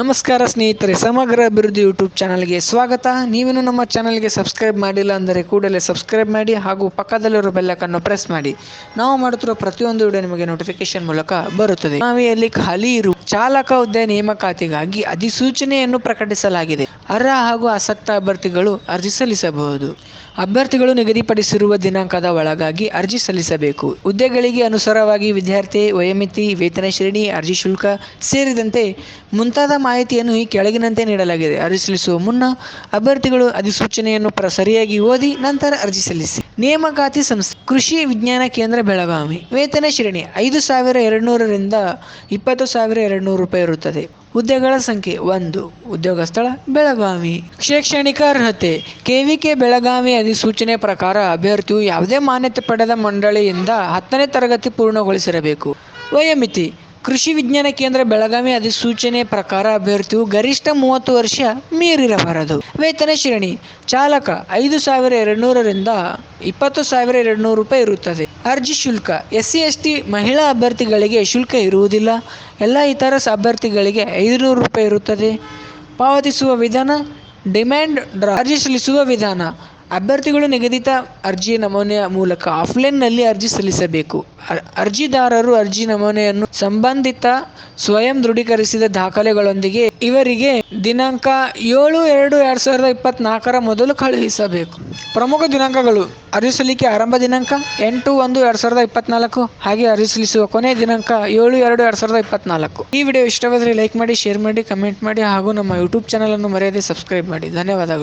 ನಮಸ್ಕಾರ ಸ್ನೇಹಿತರೆ, ಸಮಗ್ರ ಅಭಿವೃದ್ಧಿ ಯೂಟ್ಯೂಬ್ ಚಾನಲ್ಗೆ ಸ್ವಾಗತ. ನೀವೇನು ನಮ್ಮ ಚಾನಲ್ಗೆ ಸಬ್ಸ್ಕ್ರೈಬ್ ಮಾಡಿಲ್ಲ ಅಂದರೆ ಕೂಡಲೇ ಸಬ್ಸ್ಕ್ರೈಬ್ ಮಾಡಿ ಹಾಗೂ ಪಕ್ಕದಲ್ಲಿರುವ ಬೆಲ್ಲಕನ್ನು ಪ್ರೆಸ್ ಮಾಡಿ. ನಾವು ಮಾಡುತ್ತಿರುವ ಪ್ರತಿಯೊಂದು ವಿಡಿಯೋ ನಿಮಗೆ ನೋಟಿಫಿಕೇಶನ್ ಮೂಲಕ ಬರುತ್ತದೆ. ನಾವಿಯಲ್ಲಿ ಖಾಲಿ ಇರುವ ಚಾಲಕ ಹುದ್ದೆ ನೇಮಕಾತಿಗಾಗಿ ಅಧಿಸೂಚನೆಯನ್ನು ಪ್ರಕಟಿಸಲಾಗಿದೆ. ಅರ್ಹ ಹಾಗೂ ಆಸಕ್ತ ಅಭ್ಯರ್ಥಿಗಳು ಅರ್ಜಿ ಸಲ್ಲಿಸಬಹುದು. ಅಭ್ಯರ್ಥಿಗಳು ನಿಗದಿಪಡಿಸಿರುವ ದಿನಾಂಕದ ಒಳಗಾಗಿ ಅರ್ಜಿ ಸಲ್ಲಿಸಬೇಕು. ಹುದ್ದೆಗಳಿಗೆ ಅನುಸಾರವಾಗಿ ವಿದ್ಯಾರ್ಥಿ, ವಯೋಮಿತಿ, ವೇತನ ಶ್ರೇಣಿ, ಅರ್ಜಿ ಶುಲ್ಕ ಸೇರಿದಂತೆ ಮುಂತಾದ ಮಾಹಿತಿಯನ್ನು ಈ ಕೆಳಗಿನಂತೆ ನೀಡಲಾಗಿದೆ. ಅರ್ಜಿ ಸಲ್ಲಿಸುವ ಮುನ್ನ ಅಭ್ಯರ್ಥಿಗಳು ಅಧಿಸೂಚನೆಯನ್ನು ಪರ ಸರಿಯಾಗಿ ಓದಿ ನಂತರ ಅರ್ಜಿ ಸಲ್ಲಿಸಿ. ನೇಮಕಾತಿ ಸಂಸ್ಥೆ. ಕೃಷಿ ವಿಜ್ಞಾನ ಕೇಂದ್ರ, ಬೆಳಗಾವಿ. ವೇತನ ಶ್ರೇಣಿ ಐದು ಸಾವಿರ ಎರಡುನೂರರಿಂದ ಇಪ್ಪತ್ತು ಸಾವಿರ ಎರಡುನೂರು ರೂಪಾಯಿ ಇರುತ್ತದೆ. ಹುದ್ದೆಗಳ ಸಂಖ್ಯೆ. ಒಂದು. ಉದ್ಯೋಗ ಸ್ಥಳ, ಬೆಳಗಾವಿ. ಶೈಕ್ಷಣಿಕ ಅರ್ಹತೆ. ಕೆವಿಕೆ ಬೆಳಗಾವಿ ಅಧಿಸೂಚನೆ ಪ್ರಕಾರ ಅಭ್ಯರ್ಥಿಯು ಯಾವುದೇ ಮಾನ್ಯತೆ ಪಡೆದ ಮಂಡಳಿಯಿಂದ ಹತ್ತನೇ ತರಗತಿ ಪೂರ್ಣಗೊಳಿಸಿರಬೇಕು. ವಯೋಮಿತಿ. ಕೃಷಿ ವಿಜ್ಞಾನ ಕೇಂದ್ರ ಬೆಳಗಾವಿ ಅಧಿಸೂಚನೆ ಪ್ರಕಾರ ಅಭ್ಯರ್ಥಿಯು ಗರಿಷ್ಠ ಮೂವತ್ತು ವರ್ಷ ಮೀರಿರಬಾರದು. ವೇತನ ಶ್ರೇಣಿ, ಚಾಲಕ ಐದು ಸಾವಿರ ಎರಡುನೂರರಿಂದ ಇಪ್ಪತ್ತು ಸಾವಿರ ಎರಡುನೂರು ರೂಪಾಯಿ ಇರುತ್ತದೆ. ಅರ್ಜಿ ಶುಲ್ಕ ಎಸ್ ಸಿ ಎಸ್ ಟಿ ಮಹಿಳಾ ಅಭ್ಯರ್ಥಿಗಳಿಗೆ ಶುಲ್ಕ ಇರುವುದಿಲ್ಲ. ಎಲ್ಲ ಇತರ ಅಭ್ಯರ್ಥಿಗಳಿಗೆ ಐದುನೂರು ರೂಪಾಯಿ ಇರುತ್ತದೆ. ಪಾವತಿಸುವ ವಿಧಾನ, ಡಿಮ್ಯಾಂಡ್ ಡ್ರಾ ಅರ್ಜಿ ಸಲ್ಲಿಸುವ ವಿಧಾನ ಅಭ್ಯರ್ಥಿಗಳು ನಿಗದಿತ ಅರ್ಜಿ ನಮೂನೆಯ ಮೂಲಕ ಆಫ್ಲೈನ್ನಲ್ಲಿ ಅರ್ಜಿ ಸಲ್ಲಿಸಬೇಕು. ಅರ್ಜಿದಾರರು ಅರ್ಜಿ ನಮೂನೆಯನ್ನು ಸಂಬಂಧಿತ ಸ್ವಯಂ ದೃಢೀಕರಿಸಿದ ದಾಖಲೆಗಳೊಂದಿಗೆ ಇವರಿಗೆ ದಿನಾಂಕ ಏಳು ಎರಡು ಎರಡು ಸಾವಿರದ ಇಪ್ಪತ್ನಾಲ್ಕರ ಮೊದಲು ಕಳುಹಿಸಬೇಕು. ಪ್ರಮುಖ ದಿನಾಂಕಗಳು ಅರ್ಜಿ ಸಲ್ಲಿಕೆ ಆರಂಭ ದಿನಾಂಕ ಎಂಟು ಒಂದು ಎರಡು ಸಾವಿರದ ಇಪ್ಪತ್ನಾಲ್ಕು ಹಾಗೆ ಅರ್ಜಿ ಸಲ್ಲಿಸುವ ಕೊನೆಯ ದಿನಾಂಕ ಏಳು ಎರಡು ಎರಡು ಸಾವಿರದ ಇಪ್ಪತ್ನಾಲ್ಕು. ಈ ವಿಡಿಯೋ ಇಷ್ಟವಾದರೆ ಲೈಕ್ ಮಾಡಿ, ಶೇರ್ ಮಾಡಿ, ಕಮೆಂಟ್ ಮಾಡಿ ಹಾಗೂ ನಮ್ಮ ಯೂಟ್ಯೂಬ್ ಚಾನಲನ್ನು ಮರೆಯದೆ ಸಬ್ಸ್ಕ್ರೈಬ್ ಮಾಡಿ. ಧನ್ಯವಾದಗಳು.